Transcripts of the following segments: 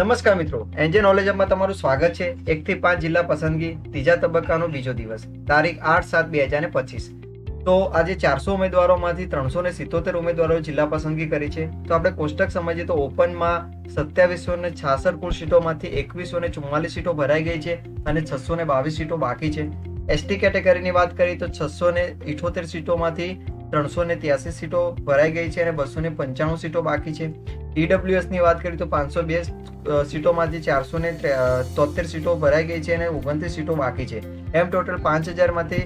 નમસ્કાર મિત્રો એન્જે નોલેજમાં તમારું સ્વાગત છે. એક થી પાંચ જિલ્લા પસંદગી, ત્રીજા તબક્કાનો બીજો દિવસ, તારીખ આઠ સાત બે હજાર પચીસ. તો આજે ચારસો ઉમેદવારોમાંથી ત્રણસો ને સિત્તોતેર ઉમેદવારોએ જિલ્લા પસંદગી કરી છે. તો આપણે કોષ્ટક સમજીએ તો ઓપનમાં સત્યાવીસો ને છાસઠ કુલ સીટોમાંથી એકવીસો ને ચુમ્માલીસ સીટો ભરાઈ ગઈ છે અને છસો ને બાવીસ સીટો બાકી છે. એસટી કેટેગરીની વાત કરીએ તો છસો ને ઇઠોતેર સીટોમાંથી ત્રણસો ને ત્યાસી સીટો ભરાઈ ગઈ છે અને બસો ને પંચાણું સીટો બાકી છે. ઈડબ્લ્યુએસની વાત કરીએ તો પાંચસો બે સીટોમાંથી ચારસો ને તોતેર સીટો ભરાઈ ગઈ છે અને ઓગણત્રીસ સીટો બાકી છે. એમ ટોટલ પાંચ હજારમાંથી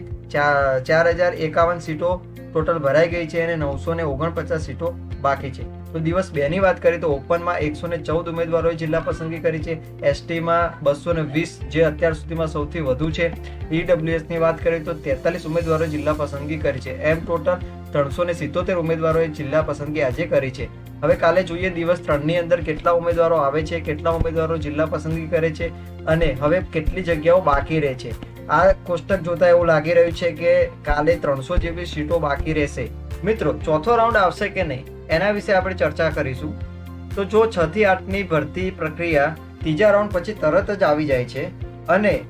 ચાર હજાર એકાવન સીટો ટોટલ ભરાઈ ગઈ છે અને નવસો ને ઓગણપચાસ સીટો બાકી છે. તો દિવસ બે ની વાત કરીએ તો ઓપનમાં એકસો ને ચૌદ ઉમેદવારોએ જિલ્લા પસંદગી કરી છે. એસટીમાં બસો ને વીસ જે અત્યાર સુધીમાં સૌથી વધુ છે. ઈડબ્લ્યુએસની વાત કરીએ તો તેતાલીસ ઉમેદવારોએ જિલ્લા પસંદગી કરી છે. એમ ટોટલ ત્રણસો ને સિત્તોતેર ઉમેદવારોએ જિલ્લા પસંદગી આજે કરી છે. હવે કાલે જોઈએ દિવસ ત્રણની અંદર કેટલા ઉમેદવારો આવે છે, કેટલા ઉમેદવારો જિલ્લા પસંદગી કરે છે અને હવે કેટલી જગ્યાઓ બાકી રહે છે. આ કોષ્ટક જોતા એવું લાગી રહ્યું છે કે કાલે ત્રણસો જેવી સીટો બાકી રહેશે. મિત્રો, ચોથો રાઉન્ડ આવશે કે નહીં? એના વિશે આપણે ચર્ચા કરીશું. તો જો છ થી આઠની ભરતી પ્રક્રિયા ત્રીજા રાઉન્ડ પછી તરત જ આવી જાય છે અને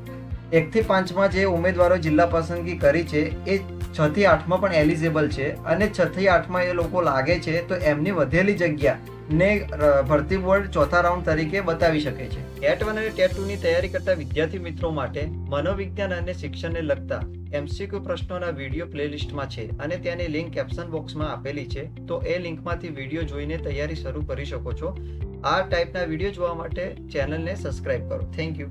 એકથી પાંચમાં જે ઉમેદવારો જિલ્લા પસંદગી કરી છે, એ છ થી આઠમાં પણ એલિજિબલ છે અને છ થી આઠમાં એ લોકો લાગે છે, તો એમની વધેલી જગ્યા ને ભરતી બોર્ડ ચોથા રાઉન્ડ તરીકે બતાવી શકે છે. ટેટ વન અને ટેટ ટુ ની તૈયારી કરતા વિદ્યાર્થી મિત્રો માટે મનોવિજ્ઞાન અને શિક્ષણને લગતા એમસીક્યુ પ્રશ્નોના વીડિયો પ્લેલિસ્ટમાં છે અને ત્યાંની લિંક કેપ્શન બોક્સમાં આપેલી છે. તો એ લિંકમાંથી વીડિયો જોઈને તૈયારી શરૂ કરી શકો છો. આ ટાઈપના વીડિયો જોવા માટે ચેનલને સબસ્ક્રાઇબ કરો. Thank you